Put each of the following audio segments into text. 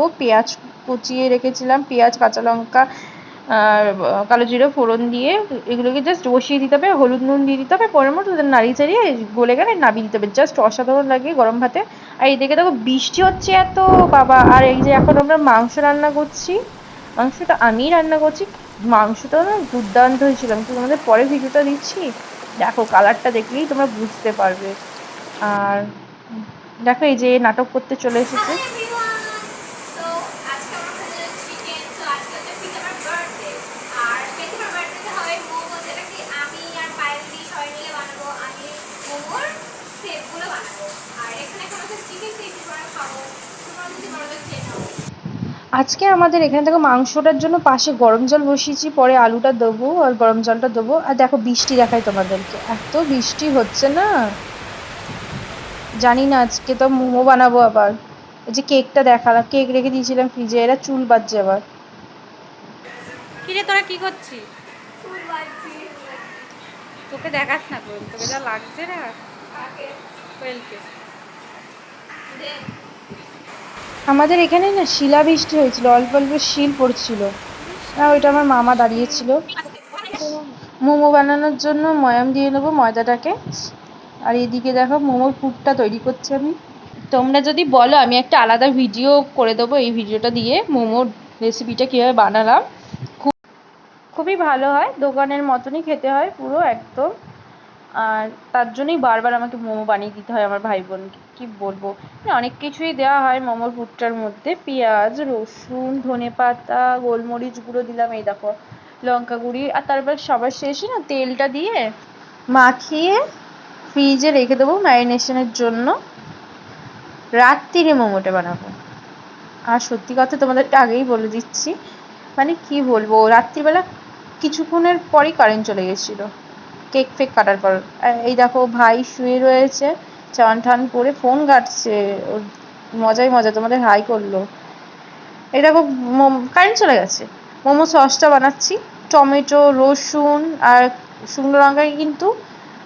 দেবো পেঁয়াজ কুচিয়ে রেখেছিলাম, পেঁয়াজ, কাঁচা লঙ্কা আর কালো জিরে, ফোড়ন দিয়ে। এগুলোকে জাস্ট বসিয়ে দিতে হবে, হলুদ নুন দিয়ে দিতে হবে, পরের মতো নাড়িয়ে চাড়িয়ে গলে গেলে নামিয়ে দিতে হবে। জাস্ট অসাধারণ লাগে গরম ভাতে। আর এদিকে দেখো, বৃষ্টি হচ্ছে এত, বাবা! আর এই যে এখন আমরা মাংস রান্না করছি, মাংসটা আমিই রান্না করছি। মাংসটা না দুর্দান্ত হয়েছিল। আমি তোমাদের পরে ভিডিওটা দিচ্ছি। দেখো কালারটা দেখলেই তোমরা বুঝতে পারবে। আর, দেখো এই যে নাটক করতে চলে এসেছে Hi everyone! So, আজকে আমার হচ্ছে chicken, so আজকে হচ্ছে ঠিক আমার birthday। আর বেশিরভাগ birthday তে হয় মোমো, যেটা কি আমি আর পায়েল দি সবাই মিলে বানাবো। আমি মোমোর shape গুলো বানাবো। আর এখানে এখন হচ্ছে chicken shape করে খাব। তোমরা যদি বলো তো খেয়ে নাও। আজকে আমাদের এখানে দেখো মাংসটার জন্য পাশে গরম জল বসিয়েছি পরে আলুটা দেবো আর গরম জলটা দেবো। আর দেখো বৃষ্টি দেখাই তোমাদেরকে এত বৃষ্টি হচ্ছে না? জানি না আজকে তো মোমো বানাবো আবার। এই যে কেকটা দেখালাম কেক রেখে দিয়েছিলাম ফ্রিজে এরা চুল বাজছে আবার। কিরে তোরা কি করছিস? তোকে দেখাস না কোয়েল তোকে যা লাগছে না। কোয়েলকে। আমাদের এখানে না শিলাবৃষ্টি হয়েছিল, অল্প অল্প শিল পড়ছিল। আর ওইটা আমার মামা দাঁড়িয়েছিল। মোমো বানানোর জন্য ময়াম দিয়ে নেব ময়দাটাকে। আর এদিকে দেখো মোমোর পুরটা তৈরি করছি আমি। তোমরা যদি বলো, আমি একটা আলাদা ভিডিও করে দেবো এই ভিডিওটা দিয়ে, মোমোর রেসিপিটা কীভাবে বানালাম। খুব খুবই ভালো হয়, দোকানের মতনই খেতে হয় পুরো একদম। আর তার জন্যই বারবার আমাকে মোমো বানিয়ে দিতে হয় আমার ভাই বোনকে কি বলব? মানে অনেক কিছুই দেওয়া হয় মোমোর পুরটার মধ্যে। পেঁয়াজ, রসুন ধনেপাতা গোলমরিচ গুঁড়ো দিলাম, এই দেখো, লঙ্কা গুঁড়ি। আর তারপর সবার শেষে না তেলটা দিয়ে মাখিয়ে ফ্রিজে রেখে দেবো ম্যারিনেশনের জন্য। রাত্রিরে মোমোটা বানাবো। আর সত্যি কথা তোমাদেরকে আগেই বলে দিচ্ছি। মানে কি বলব, রাত্রিবেলা কিছুক্ষণের পরই কারেন্ট চলে গেছিল। কেক ফেক কাটার পর এই দেখো ভাই শুয়ে রয়েছে চান টান করে ফোন ঘাঁটছে, ওর মজাই মজা, তোমাদের হাই করল। এই দেখো কারেন্ট চলে গেছে। মোমো সসটা বানাচ্ছি, টমেটো, রসুন আর শুকনো লঙ্কাকে কিন্তু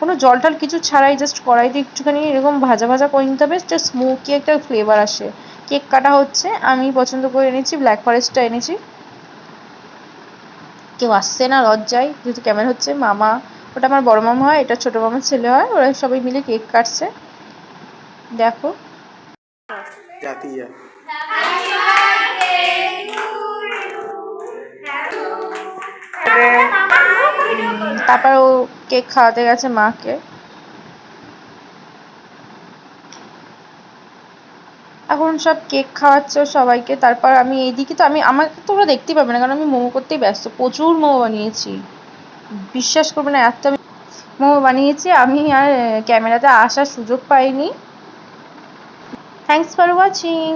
কোনো জল টল কিছু ছাড়াই জাস্ট কড়াইতে একটুখানি এরকম ভাজা ভাজা করে নিতে হবে জাস্ট স্মোকি একটা ফ্লেভার আসে। কেক কাটা হচ্ছে, আমি পছন্দ করে এনেছি ব্ল্যাক ফরেস্টটা এনেছি। কেউ আসছে না লজ্জায়, যেহেতু ক্যামেরা হচ্ছে, মামা ওটা আমার বড় মামা হয় এটা ছোট মামার ছেলে হয় ওরা সবাই মিলে কেক কাটছে। দেখো। তারপর ও কেক খাওয়াতে গেছে মাকে। এখন সব কেক খাওয়াচ্ছে সবাইকে তারপর আমি এইদিকে তো আমি আমাকে তোমরা দেখতেই পাবে না কারণ আমি মোমো করতেই ব্যস্ত প্রচুর মোমো বানিয়েছি। বিশ্বাস করবে না, এত মোমো বানিয়েছি, আমি আর ক্যামেরাতে আসার সুযোগ পাইনি। Thanks for watching